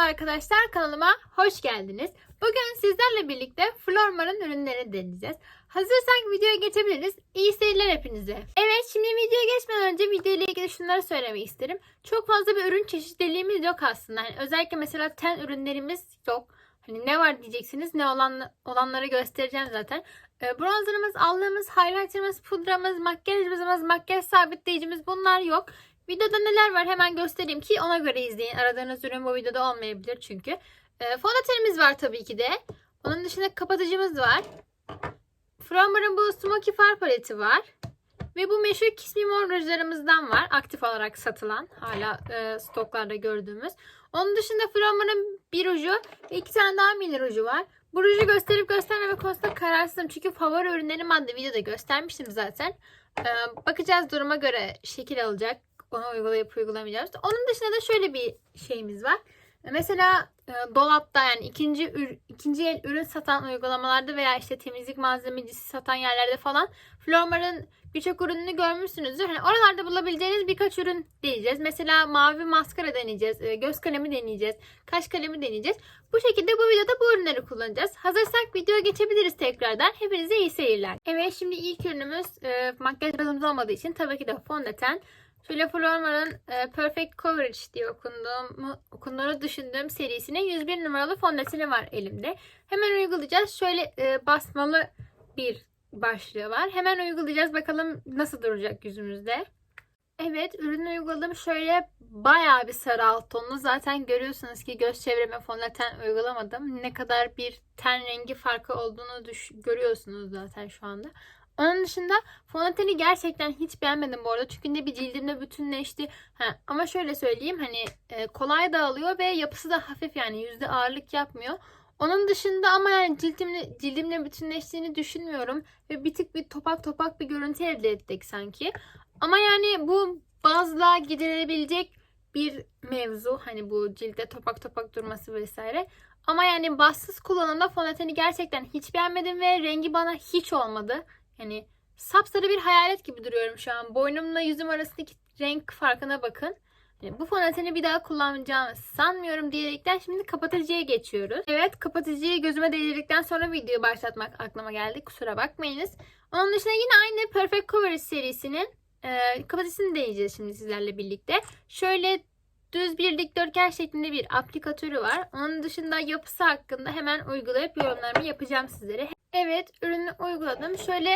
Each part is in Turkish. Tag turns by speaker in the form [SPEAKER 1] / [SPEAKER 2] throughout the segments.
[SPEAKER 1] arkadaşlar kanalıma hoş geldiniz. Bugün sizlerle birlikte Flormar'ın ürünlerini deneyeceğiz. Hazırsak videoya geçebiliriz. İyi seyirler hepinize. Evet şimdi videoya geçmeden önce video ilgili şunları söylemek isterim. Çok fazla bir ürün çeşitliliğimiz yok aslında. Yani özellikle mesela ten ürünlerimiz yok. Hani ne var diyeceksiniz. Ne olan olanları göstereceğim zaten. Ee, bronzerımız, allığımız, highlighterımız, pudramız, makyajımız, makyaj sabitleyicimiz bunlar yok. Videoda neler var hemen göstereyim ki ona göre izleyin. Aradığınız ürün bu videoda olmayabilir çünkü. E, fondötenimiz var tabii ki de. Onun dışında kapatıcımız var. Frommer'ın bu Smoky Far paleti var. Ve bu meşhur Kiss Me rujlarımızdan var. Aktif olarak satılan. Hala e, stoklarda gördüğümüz. Onun dışında Frommer'ın bir ruju iki tane daha mini ruju var. Bu ruju gösterip göstermeme konusunda kararsızım. Çünkü favori ürünlerim adlı videoda göstermiştim zaten. E, bakacağız duruma göre şekil alacak ona uygulayıp uygulamayacağız. Onun dışında da şöyle bir şeyimiz var. Mesela e, dolapta yani ikinci ür, ikinci el ürün satan uygulamalarda veya işte temizlik malzemecisi satan yerlerde falan Flormar'ın birçok ürününü görmüşsünüzdür. Hani oralarda bulabileceğiniz birkaç ürün deneyeceğiz. Mesela mavi maskara deneyeceğiz, e, göz kalemi deneyeceğiz, kaş kalemi deneyeceğiz. Bu şekilde bu videoda bu ürünleri kullanacağız. Hazırsak videoya geçebiliriz tekrardan. Hepinize iyi seyirler. Evet şimdi ilk ürünümüz e, makyaj bazımız olmadığı için tabii ki de fondöten. Şöyle Flormar'ın e, Perfect Coverage diye okunduğumu, okunduğunu düşündüğüm serisinin 101 numaralı fondöteni var elimde. Hemen uygulayacağız. Şöyle e, basmalı bir başlığı var. Hemen uygulayacağız. Bakalım nasıl duracak yüzümüzde. Evet ürünü uyguladım. Şöyle bayağı bir sarı alt tonlu. Zaten görüyorsunuz ki göz çevreme fondöten uygulamadım. Ne kadar bir ten rengi farkı olduğunu görüyorsunuz zaten şu anda. Onun dışında fondöteni gerçekten hiç beğenmedim bu arada. Çünkü ne bir cildimde bütünleşti. Ha, ama şöyle söyleyeyim hani e, kolay dağılıyor ve yapısı da hafif yani yüzde ağırlık yapmıyor. Onun dışında ama yani cildimle, cildimle bütünleştiğini düşünmüyorum. Ve bir tık bir topak topak bir görüntü elde ettik sanki. Ama yani bu bazla giderilebilecek bir mevzu. Hani bu cilde topak topak durması vesaire. Ama yani bassız kullanımda fondöteni gerçekten hiç beğenmedim ve rengi bana hiç olmadı. Yani sapsarı bir hayalet gibi duruyorum şu an. Boynumla yüzüm arasındaki renk farkına bakın. Yani bu fondöteni bir daha kullanacağımı sanmıyorum diyerekten şimdi kapatıcıya geçiyoruz. Evet kapatıcıyı gözüme değdirdikten sonra videoyu başlatmak aklıma geldi. Kusura bakmayınız. Onun dışında yine aynı Perfect Coverage serisinin e, kapatıcısını deneyeceğiz şimdi sizlerle birlikte. Şöyle düz bir dikdörtgen şeklinde bir aplikatörü var. Onun dışında yapısı hakkında hemen uygulayıp yorumlarımı yapacağım sizlere. Evet ürünü uyguladım. Şöyle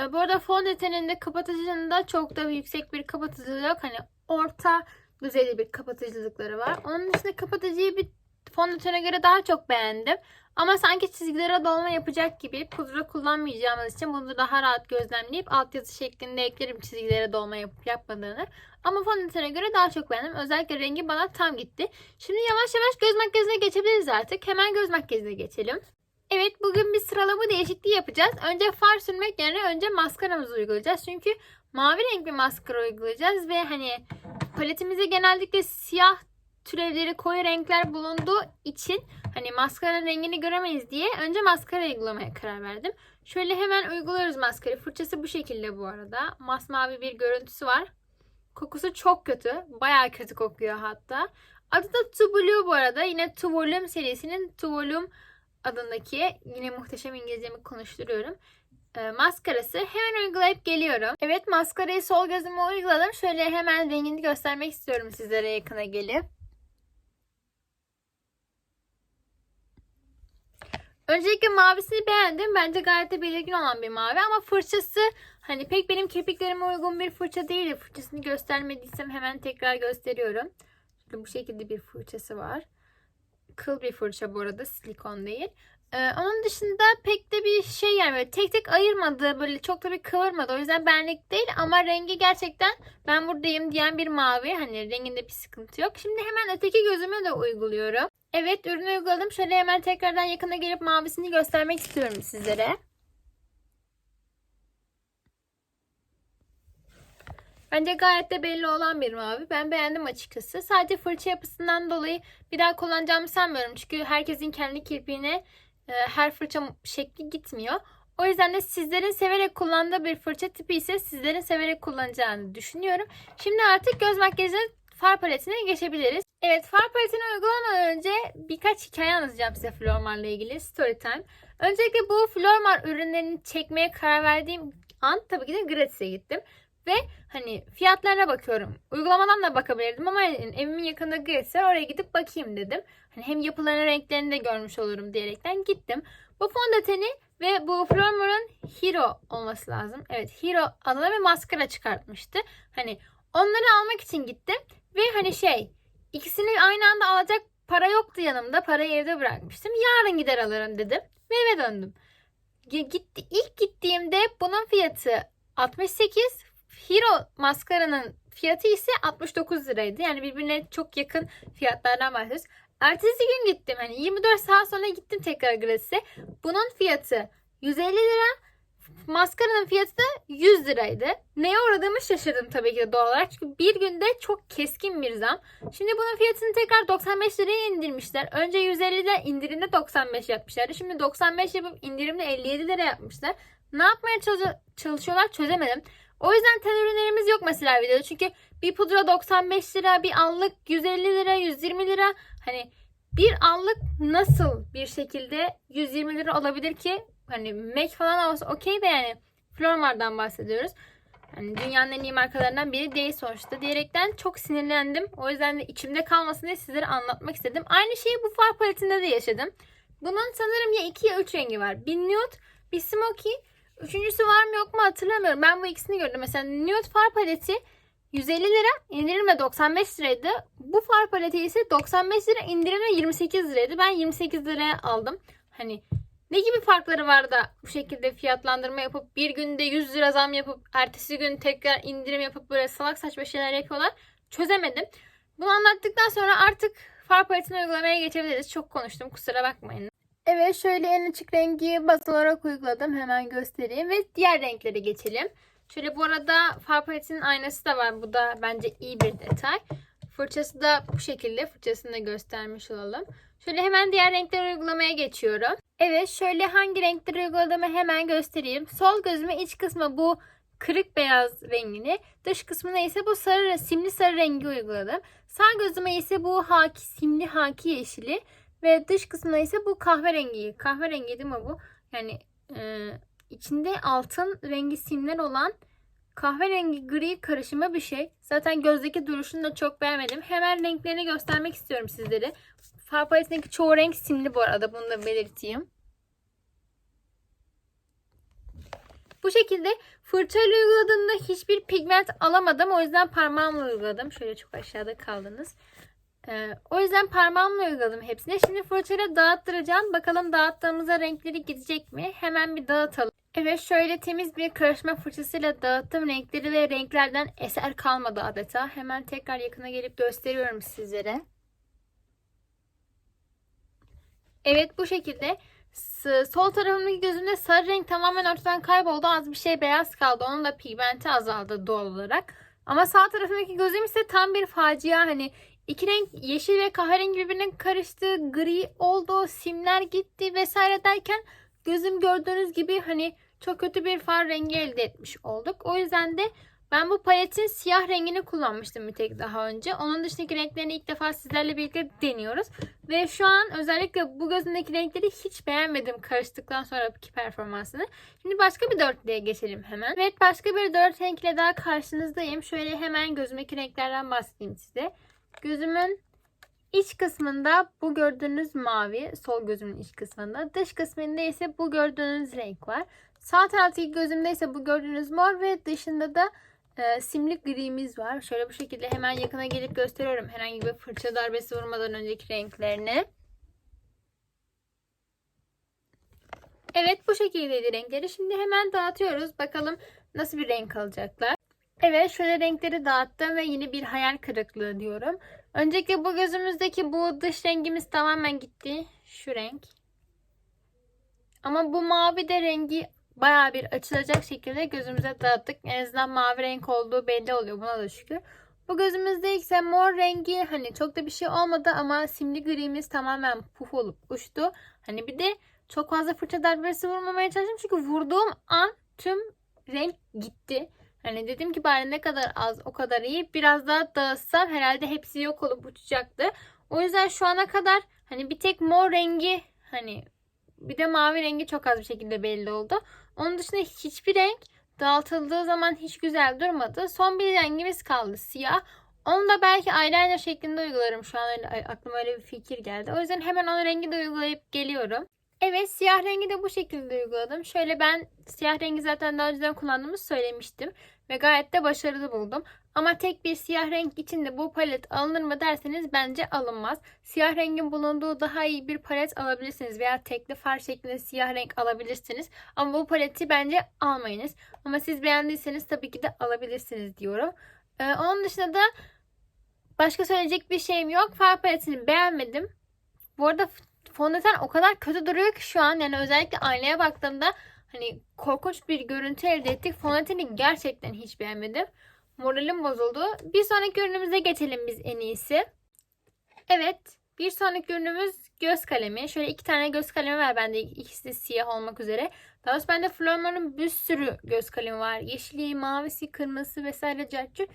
[SPEAKER 1] e, bu arada fondöteninde kapatıcında çok da yüksek bir kapatıcılığı yok. Hani orta düzeyde bir kapatıcılıkları var. Onun dışında kapatıcıyı bir fondötene göre daha çok beğendim. Ama sanki çizgilere dolma yapacak gibi pudra kullanmayacağımız için bunu daha rahat gözlemleyip altyazı şeklinde eklerim çizgilere dolma yapıp yapmadığını. Ama fondötene göre daha çok beğendim. Özellikle rengi bana tam gitti. Şimdi yavaş yavaş göz makyajına geçebiliriz artık. Hemen göz makyajına geçelim. Evet bugün bir sıralama değişikliği yapacağız. Önce far sürmek yerine önce maskaramızı uygulayacağız. Çünkü mavi renk bir maskara uygulayacağız ve hani paletimizde genellikle siyah türevleri koyu renkler bulunduğu için hani maskaranın rengini göremeyiz diye önce maskara uygulamaya karar verdim. Şöyle hemen uyguluyoruz maskarayı. Fırçası bu şekilde bu arada. Masmavi bir görüntüsü var. Kokusu çok kötü. Bayağı kötü kokuyor hatta. Adı da To Blue bu arada. Yine To Volume serisinin To Volume adındaki yine muhteşem İngilizcemi konuşturuyorum. E, maskarası hemen uygulayıp geliyorum. Evet maskarayı sol gözüme uyguladım. Şöyle hemen rengini göstermek istiyorum sizlere yakına gelip. Öncelikle mavisini beğendim. Bence gayet de belirgin olan bir mavi ama fırçası hani pek benim kirpiklerime uygun bir fırça değil. Fırçasını göstermediysem hemen tekrar gösteriyorum. Şöyle bu şekilde bir fırçası var. Kıl bir fırça bu arada silikon değil. Ee, onun dışında pek de bir şey yani böyle tek tek ayırmadı böyle çok da bir kıvırmadı o yüzden benlik değil ama rengi gerçekten ben buradayım diyen bir mavi hani renginde bir sıkıntı yok. Şimdi hemen öteki gözüme de uyguluyorum. Evet ürünü uyguladım şöyle hemen tekrardan yakına gelip mavisini göstermek istiyorum sizlere. Bence gayet de belli olan bir mavi. Ben beğendim açıkçası. Sadece fırça yapısından dolayı bir daha kullanacağımı sanmıyorum. Çünkü herkesin kendi kirpiğine her fırça şekli gitmiyor. O yüzden de sizlerin severek kullandığı bir fırça tipi ise sizlerin severek kullanacağını düşünüyorum. Şimdi artık göz makyajını far paletine geçebiliriz. Evet far paletini uygulamadan önce birkaç hikaye anlatacağım size Flormar'la ilgili. Story time. Öncelikle bu Flormar ürünlerini çekmeye karar verdiğim an tabii ki de Gratis'e gittim. Ve hani fiyatlarına bakıyorum. Uygulamadan da bakabilirdim ama yani evimin yakında Gratis var oraya gidip bakayım dedim. Hani hem yapılarının renklerini de görmüş olurum diyerekten gittim. Bu fondöteni ve bu Flormar'ın Hero olması lazım. Evet Hero adına bir maskara çıkartmıştı. Hani onları almak için gittim. Ve hani şey ikisini aynı anda alacak para yoktu yanımda. Parayı evde bırakmıştım. Yarın gider alırım dedim. Ve eve döndüm. Gi- Gitti, ilk gittiğimde bunun fiyatı 68. Hero maskaranın fiyatı ise 69 liraydı. Yani birbirine çok yakın fiyatlardan bahsediyoruz. Ertesi gün gittim. Hani 24 saat sonra gittim tekrar Gratis'e. Bunun fiyatı 150 lira. Maskaranın fiyatı da 100 liraydı. Neye uğradığımı şaşırdım tabii ki de doğal olarak. Çünkü bir günde çok keskin bir zam. Şimdi bunun fiyatını tekrar 95 liraya indirmişler. Önce 150 lira indirimde 95 yapmışlardı. Şimdi 95 yapıp indirimde 57 lira yapmışlar. Ne yapmaya çalış- çalışıyorlar çözemedim. O yüzden ten ürünlerimiz yok mesela videoda. Çünkü bir pudra 95 lira, bir allık 150 lira, 120 lira. Hani bir allık nasıl bir şekilde 120 lira olabilir ki? Hani MAC falan olsa okey de yani Flormar'dan bahsediyoruz. Hani dünyanın en iyi markalarından biri değil sonuçta diyerekten çok sinirlendim. O yüzden de içimde kalmasın diye sizlere anlatmak istedim. Aynı şeyi bu far paletinde de yaşadım. Bunun sanırım ya 2 ya 3 rengi var. Bir nude, bir smoky. Üçüncüsü var mı yok mu hatırlamıyorum. Ben bu ikisini gördüm. Mesela nude far paleti 150 lira indirimle 95 liraydı. Bu far paleti ise 95 lira indirimle 28 liraydı. Ben 28 liraya aldım. Hani ne gibi farkları var da bu şekilde fiyatlandırma yapıp bir günde 100 lira zam yapıp ertesi gün tekrar indirim yapıp böyle salak saçma şeyler yapıyorlar. Çözemedim. Bunu anlattıktan sonra artık far paletini uygulamaya geçebiliriz. Çok konuştum kusura bakmayın. Evet şöyle en açık rengi baz olarak uyguladım. Hemen göstereyim ve diğer renklere geçelim. Şöyle bu arada far paletinin aynası da var. Bu da bence iyi bir detay. Fırçası da bu şekilde. Fırçasını da göstermiş olalım. Şöyle hemen diğer renkleri uygulamaya geçiyorum. Evet şöyle hangi renkleri uyguladığımı hemen göstereyim. Sol gözüme iç kısmı bu kırık beyaz rengini. Dış kısmına ise bu sarı simli sarı rengi uyguladım. Sağ gözüme ise bu haki, simli haki yeşili. Ve dış kısmına ise bu kahverengi. Kahverengi değil mi bu? Yani e, içinde altın rengi simler olan kahverengi gri karışımı bir şey. Zaten gözdeki duruşunu da çok beğenmedim. Hemen renklerini göstermek istiyorum sizlere. Far paletindeki çoğu renk simli bu arada. Bunu da belirteyim. Bu şekilde fırçayla uyguladığımda hiçbir pigment alamadım. O yüzden parmağımla uyguladım. Şöyle çok aşağıda kaldınız. Ee, o yüzden parmağımla uyguladım hepsini. Şimdi fırçayla dağıttıracağım. Bakalım dağıttığımızda renkleri gidecek mi? Hemen bir dağıtalım. Evet şöyle temiz bir karışma fırçasıyla dağıttım renkleri ve renklerden eser kalmadı adeta. Hemen tekrar yakına gelip gösteriyorum sizlere. Evet bu şekilde sol tarafımdaki gözümde sarı renk tamamen ortadan kayboldu. Az bir şey beyaz kaldı. Onun da pigmenti azaldı doğal olarak. Ama sağ tarafındaki gözüm ise tam bir facia. Hani iki renk yeşil ve kahverengi birbirine karıştı. Gri oldu. Simler gitti vesaire derken gözüm gördüğünüz gibi hani çok kötü bir far rengi elde etmiş olduk. O yüzden de ben bu paletin siyah rengini kullanmıştım bir tek daha önce. Onun dışındaki renklerini ilk defa sizlerle birlikte deniyoruz. Ve şu an özellikle bu gözündeki renkleri hiç beğenmedim karıştıktan sonraki performansını. Şimdi başka bir dörtlüye geçelim hemen. Evet başka bir dört renkle daha karşınızdayım. Şöyle hemen gözümdeki renklerden bahsedeyim size. Gözümün iç kısmında bu gördüğünüz mavi. Sol gözümün iç kısmında. Dış kısmında ise bu gördüğünüz renk var. Sağ taraftaki gözümde ise bu gördüğünüz mor ve dışında da e, simli grimiz var. Şöyle bu şekilde hemen yakına gelip gösteriyorum. Herhangi bir fırça darbesi vurmadan önceki renklerini. Evet bu şekildeydi renkleri. Şimdi hemen dağıtıyoruz. Bakalım nasıl bir renk alacaklar. Evet şöyle renkleri dağıttım ve yine bir hayal kırıklığı diyorum. Öncelikle bu gözümüzdeki bu dış rengimiz tamamen gitti. Şu renk. Ama bu mavi de rengi baya bir açılacak şekilde gözümüze dağıttık. En azından mavi renk olduğu belli oluyor. Buna da şükür. Bu gözümüzde ise mor rengi hani çok da bir şey olmadı ama simli grimiz tamamen puf olup uçtu. Hani bir de çok fazla fırça darbesi vurmamaya çalıştım. Çünkü vurduğum an tüm renk gitti. Hani dedim ki bari ne kadar az o kadar iyi. Biraz daha dağıtsam herhalde hepsi yok olup uçacaktı. O yüzden şu ana kadar hani bir tek mor rengi hani bir de mavi rengi çok az bir şekilde belli oldu. Onun dışında hiçbir renk dağıtıldığı zaman hiç güzel durmadı. Son bir rengimiz kaldı siyah. Onu da belki eyeliner şeklinde uygularım. Şu an öyle, aklıma öyle bir fikir geldi. O yüzden hemen o rengi de uygulayıp geliyorum. Evet siyah rengi de bu şekilde uyguladım. Şöyle ben siyah rengi zaten daha önceden kullandığımı söylemiştim. Ve gayet de başarılı buldum. Ama tek bir siyah renk için de bu palet alınır mı derseniz bence alınmaz. Siyah rengin bulunduğu daha iyi bir palet alabilirsiniz. Veya tekli far şeklinde siyah renk alabilirsiniz. Ama bu paleti bence almayınız. Ama siz beğendiyseniz tabii ki de alabilirsiniz diyorum. Ee, onun dışında da başka söyleyecek bir şeyim yok. Far paletini beğenmedim. Bu arada fondöten o kadar kötü duruyor ki şu an. Yani özellikle aynaya baktığımda hani korkunç bir görüntü elde ettik. Fondöteni gerçekten hiç beğenmedim. Moralim bozuldu. Bir sonraki ürünümüze geçelim biz en iyisi. Evet. Bir sonraki ürünümüz göz kalemi. Şöyle iki tane göz kalemi var bende. İkisi de siyah olmak üzere. Daha doğrusu bende Flormar'ın bir sürü göz kalemi var. Yeşili, mavisi, kırmızısı vesaire cartçı.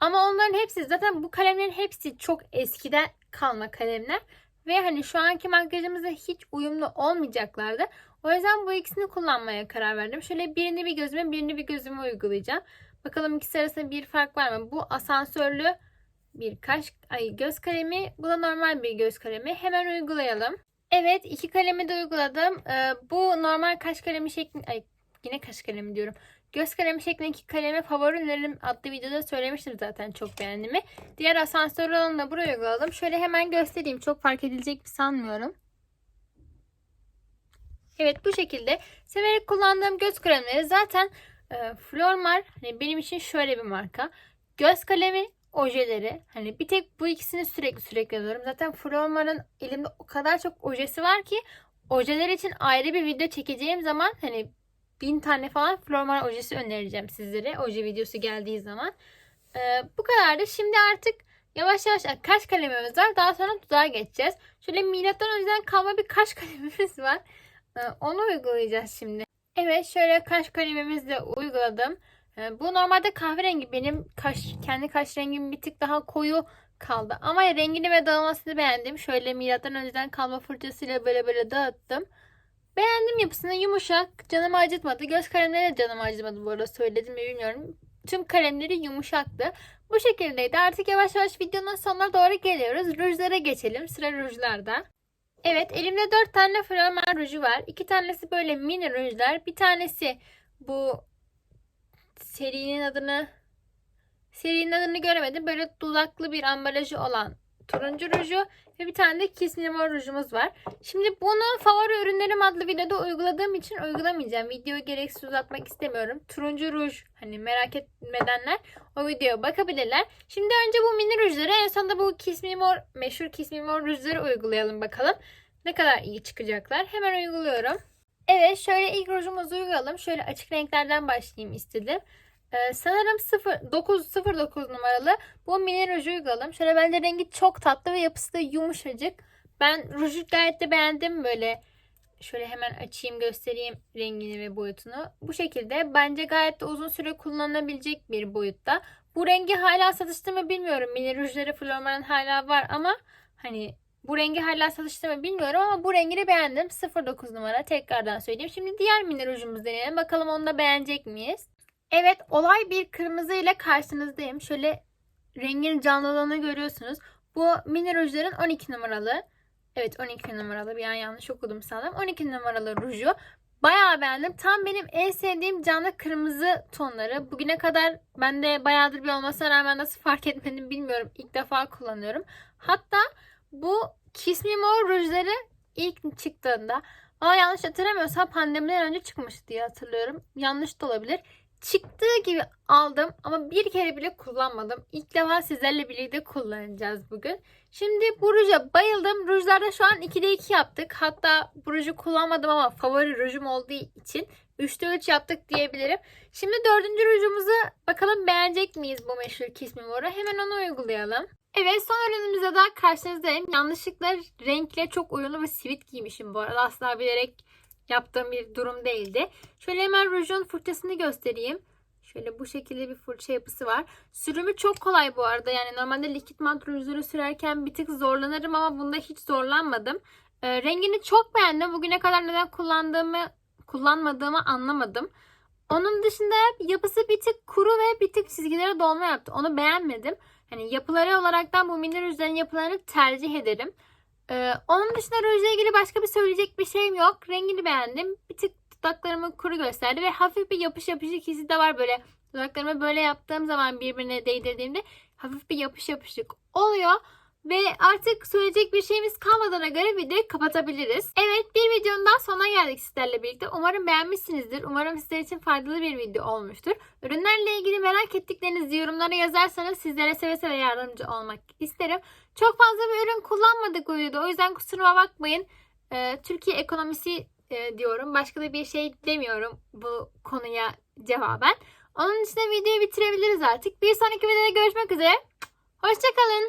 [SPEAKER 1] Ama onların hepsi zaten bu kalemlerin hepsi çok eskiden kalma kalemler. Ve hani şu anki makyajımıza hiç uyumlu olmayacaklardı. O yüzden bu ikisini kullanmaya karar verdim. Şöyle birini bir gözüme birini bir gözüme uygulayacağım. Bakalım ikisi arasında bir fark var mı? Bu asansörlü bir kaş, ay göz kalemi. Bu da normal bir göz kalemi. Hemen uygulayalım. Evet iki kalemi de uyguladım. Ee, bu normal kaş kalemi şeklinde, ay yine kaş kalemi diyorum. Göz kalemi şeklindeki kalemi favorilerim adlı videoda söylemiştim zaten çok beğendiğimi. Diğer asansör olanı da buraya uyguladım. Şöyle hemen göstereyim. Çok fark edilecek bir sanmıyorum. Evet bu şekilde severek kullandığım göz kremleri zaten e, Flormar hani benim için şöyle bir marka. Göz kalemi, ojeleri. Hani bir tek bu ikisini sürekli sürekli alıyorum. Zaten Flormar'ın elimde o kadar çok ojesi var ki ojeler için ayrı bir video çekeceğim zaman hani bin tane falan Flormar ojesi önereceğim sizlere. Oje videosu geldiği zaman. Ee, bu kadardı. Şimdi artık yavaş yavaş kaş kalemimiz var. Daha sonra dudağa geçeceğiz. Şöyle milattan önceden kalma bir kaş kalemimiz var. Ee, onu uygulayacağız şimdi. Evet şöyle kaş kalemimizi de uyguladım. Ee, bu normalde kahverengi. Benim kaş kendi kaş rengim bir tık daha koyu kaldı. Ama rengini ve dağılmasını beğendim. Şöyle milattan önceden kalma fırçasıyla böyle böyle dağıttım. Beğendim yapısını yumuşak. Canımı acıtmadı. Göz kalemleri de canımı acıtmadı bu arada söyledim mi bilmiyorum. Tüm kalemleri yumuşaktı. Bu şekildeydi. Artık yavaş yavaş videonun sonuna doğru geliyoruz. Rujlara geçelim. Sıra rujlarda. Evet elimde 4 tane Flormar ruju var. 2 tanesi böyle mini rujlar. Bir tanesi bu serinin adını serinin adını göremedim. Böyle dudaklı bir ambalajı olan turuncu ruju ve bir tane de Kiss Me rujumuz var. Şimdi bunu favori ürünlerim adlı videoda uyguladığım için uygulamayacağım. Videoyu gereksiz uzatmak istemiyorum. Turuncu ruj hani merak etmedenler o videoya bakabilirler. Şimdi önce bu mini rujları en sonunda bu Kiss Me meşhur Kiss Me rujları uygulayalım bakalım. Ne kadar iyi çıkacaklar. Hemen uyguluyorum. Evet şöyle ilk rujumuzu uygulayalım. Şöyle açık renklerden başlayayım istedim. Ee, sanırım 0, 9, 09 numaralı bu mini ruju uyguladım. Şöyle bence rengi çok tatlı ve yapısı da yumuşacık. Ben ruju gayet de beğendim böyle. Şöyle hemen açayım göstereyim rengini ve boyutunu. Bu şekilde bence gayet de uzun süre kullanılabilecek bir boyutta. Bu rengi hala satışta mı bilmiyorum. Mini rujları Flormar'ın hala var ama hani bu rengi hala satışta mı bilmiyorum ama bu rengini beğendim. 09 numara tekrardan söyleyeyim. Şimdi diğer mini rujumuzu deneyelim. Bakalım onu da beğenecek miyiz? Evet olay bir kırmızı ile karşınızdayım. Şöyle rengin canlılığını görüyorsunuz. Bu mini rujların 12 numaralı. Evet 12 numaralı bir an yanlış okudum sanırım. 12 numaralı ruju. Bayağı beğendim. Tam benim en sevdiğim canlı kırmızı tonları. Bugüne kadar bende bayağıdır bir olmasına rağmen nasıl fark etmedim bilmiyorum. İlk defa kullanıyorum. Hatta bu Kiss Me More rujları ilk çıktığında Aa yanlış hatırlamıyorsam pandemiden önce çıkmıştı diye hatırlıyorum. Yanlış da olabilir. Çıktığı gibi aldım ama bir kere bile kullanmadım. İlk defa sizlerle birlikte kullanacağız bugün. Şimdi bu ruja bayıldım. Rujlarda şu an 2'de 2 yaptık. Hatta bu ruju kullanmadım ama favori rujum olduğu için 3'te 3 yaptık diyebilirim. Şimdi dördüncü rujumuzu bakalım beğenecek miyiz bu meşhur Kiss. Hemen onu uygulayalım. Evet son ürünümüze daha karşınızdayım. Yanlışlıkla renkle çok uyumlu ve sivit giymişim bu arada. Asla bilerek yaptığım bir durum değildi. Şöyle hemen rujun fırçasını göstereyim. Şöyle bu şekilde bir fırça yapısı var. Sürümü çok kolay bu arada. Yani normalde likit mat rujları sürerken bir tık zorlanırım ama bunda hiç zorlanmadım. Ee, rengini çok beğendim. Bugüne kadar neden kullandığımı kullanmadığımı anlamadım. Onun dışında yapısı bir tık kuru ve bir tık çizgilere dolma yaptı. Onu beğenmedim. Hani yapıları olaraktan bu mini rujların yapılarını tercih ederim. Ee, onun dışında rujla ilgili başka bir söyleyecek bir şeyim yok. Rengini beğendim. Bir tık dudaklarımı kuru gösterdi ve hafif bir yapış yapışık hissi de var böyle. Dudaklarımı böyle yaptığım zaman birbirine değdirdiğimde hafif bir yapış yapışık oluyor. Ve artık söyleyecek bir şeyimiz kalmadığına göre videoyu kapatabiliriz. Evet bir videonun daha sonuna geldik sizlerle birlikte. Umarım beğenmişsinizdir. Umarım sizler için faydalı bir video olmuştur. Ürünlerle ilgili merak ettiklerinizi yorumlara yazarsanız sizlere seve seve yardımcı olmak isterim. Çok fazla bir ürün kullanmadık bu videoda. O yüzden kusuruma bakmayın. Ee, Türkiye ekonomisi e, diyorum. Başka da bir şey demiyorum bu konuya cevaben. Onun için de videoyu bitirebiliriz artık. Bir sonraki videoda görüşmek üzere. Hoşçakalın.